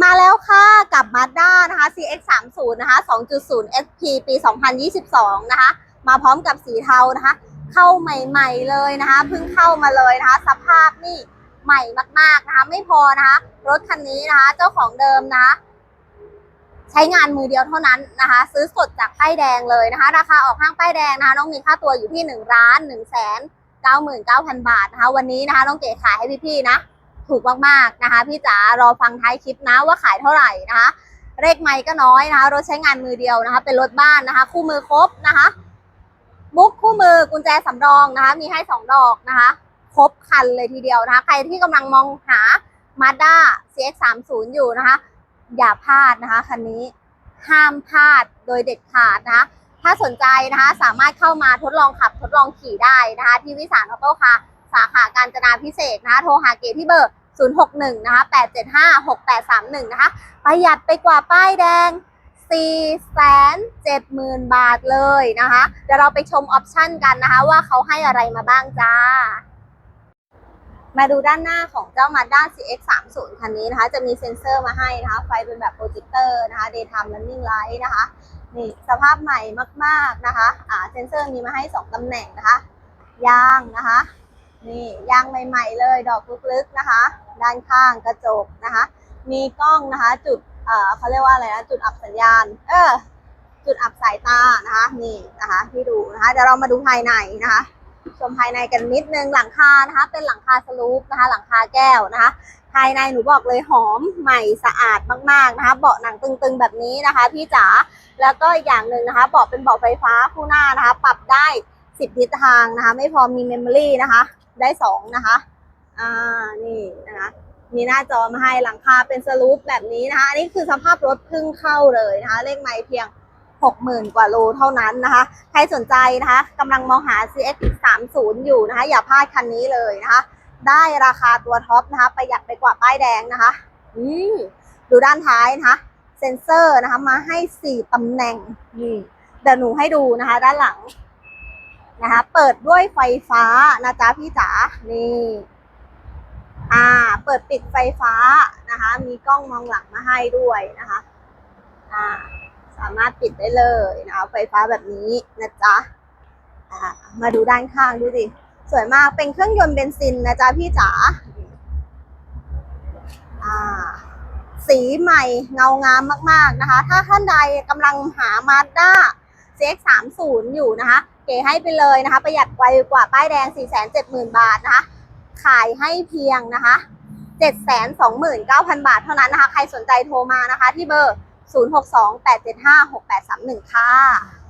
มาแล้วค่ะกับ Mazda นะคะ CX30 นะคะ 2.0 SP ปี 2022 นะคะ มาพร้อมกับสีเทานะคะ เข้าใหม่ๆเลยนะคะ เพิ่งเข้ามาเลยนะคะ สภาพนี่ใหม่มากๆนะคะ ไม่พอนะคะ รถคันนี้นะคะ เจ้าของเดิมนะคะ ใช้งานมือเดียวเท่านั้นนะคะ ซื้อสดจากป้ายแดงเลยนะคะ ราคาออกห้างป้ายแดงนะคะ น้องมีค่าตัวอยู่ที่1ล้าน1แสน99,000 บาทนะคะ วันนี้นะคะ น้องเก๋ขายให้พี่ๆนะ ถูกมากๆนะคะ พี่จ๋ารอฟังท้ายคลิปนะว่าขายเท่าไหร่นะคะเลขไม่ก็น้อยนะคะ รถใช้งานมือเดียวนะคะ เป็นรถบ้านนะคะ คู่มือครบนะคะบุ๊กคู่มือกุญแจสำรองนะคะ มีให้สองดอกนะคะ ครบคันเลยทีเดียวนะคะ ใครที่กำลังมองหา Mazda CX30 อยู่นะคะ อย่าพลาดนะคะคันนี้ห้ามพลาดโดยเด็ดขาดนะคะ ถ้าสนใจนะคะ สามารถเข้ามาทดลองขับทดลองขี่ได้นะคะ ที่วิสารออโต้คาร์ สาขาการจนาพิเศษนะคะโทรหาเกที่เบอร์ 061 นะคะ 875 6831 นะคะ ประหยัดไปกว่าป้ายแดง 470,000 บาทเลยนะคะ เดี๋ยวเราไปชมออปชั่นกันนะคะ ว่าเขาให้อะไรมาบ้างจ้า มาดูด้านหน้าของเจ้า Mazda CX30 คันนี้นะคะ จะมีเซ็นเซอร์มาให้นะคะ ไฟเป็นแบบโปรเจคเตอร์นะคะ daytime running light นะคะนี่สภาพใหม่มาก ๆ นะคะ อ่า เซ็นเซอร์มีมาให้ 2ตำแหน่งนะคะ ยางนะคะ นี่ยางใหม่ๆเลย ดอกลึกๆนะคะ ด้านข้างกระจกนะคะ มีกล้องนะคะ จุดเอ่อเขาเรียกว่าอะไรนะจุดอับสัญญาณ เออ จุดอับสายตานะคะ นี่นะคะที่ดูนะคะเดี๋ยวเรามาดูภายในนะคะ ชมภายในกันนิดนึงหลังคานะคะ เป็นหลังคาสลูปนะคะ หลังคาแก้วนะคะ ภายในหนูบอกเลยหอมใหม่สะอาดมากๆนะคะ เบาะหนังตึงๆแบบนี้นะคะ พี่จ๋าแล้วก็อีกอย่างหนึ่งนะคะเบาะเป็นเบาะไฟฟ้าคู่หน้านะคะ ปรับได้ 10ทิศทางนะคะ ไม่พอมีเมมโมรี่นะคะ ได้2นะคะ อ่า นี่นะคะ มีหน้าจอมาให้หลังคาเป็นสลูปแบบนี้นะคะ อันนี้คือสภาพรถเพิ่งเข้าเลยนะคะ เลขไมล์เพียง 60,000 กว่าโลเท่านั้นนะคะ ใครสนใจนะคะกำลังมองหา CX 3 0อยู่นะคะ อย่าพลาดคันนี้เลยนะคะ ได้ราคาตัวท็อปนะคะ ประหยัดไปกว่าป้ายแดงนะคะ อืมดูด้านท้ายนะคะ เซ็นเซอร์นะคะ มาให้ 4ตำแหน่งนี่เดี๋ยวหนูให้ดูนะคะ ด้านหลัง นะคะ เปิดด้วยไฟฟ้านะจ๊ะพี่จ๋า นี่ อ่า เปิดปิดไฟฟ้านะคะ มีกล้องมองหลังมาให้ด้วยนะคะ อ่า สามารถปิดได้เลยนะคะไฟฟ้าแบบนี้นะจ๊ะ อ่า มาดูด้านข้างดูสิ สวยมาก เป็นเครื่องยนต์เบนซินนะจ๊ะพี่จ๋า อ่าสีใหม่เงางามมาก ๆ นะคะ ถ้าท่านใดกำลังหา Mazda CX30 อยู่นะคะ เก๋ให้ไปเลยนะคะ ประหยัดไวกว่าป้ายแดง 470,000 บาทนะคะ ขายให้เพียงนะคะ 729,000 บาทเท่านั้นนะคะ ใครสนใจโทรมานะคะ ที่เบอร์ 062 875 6831 ค่ะ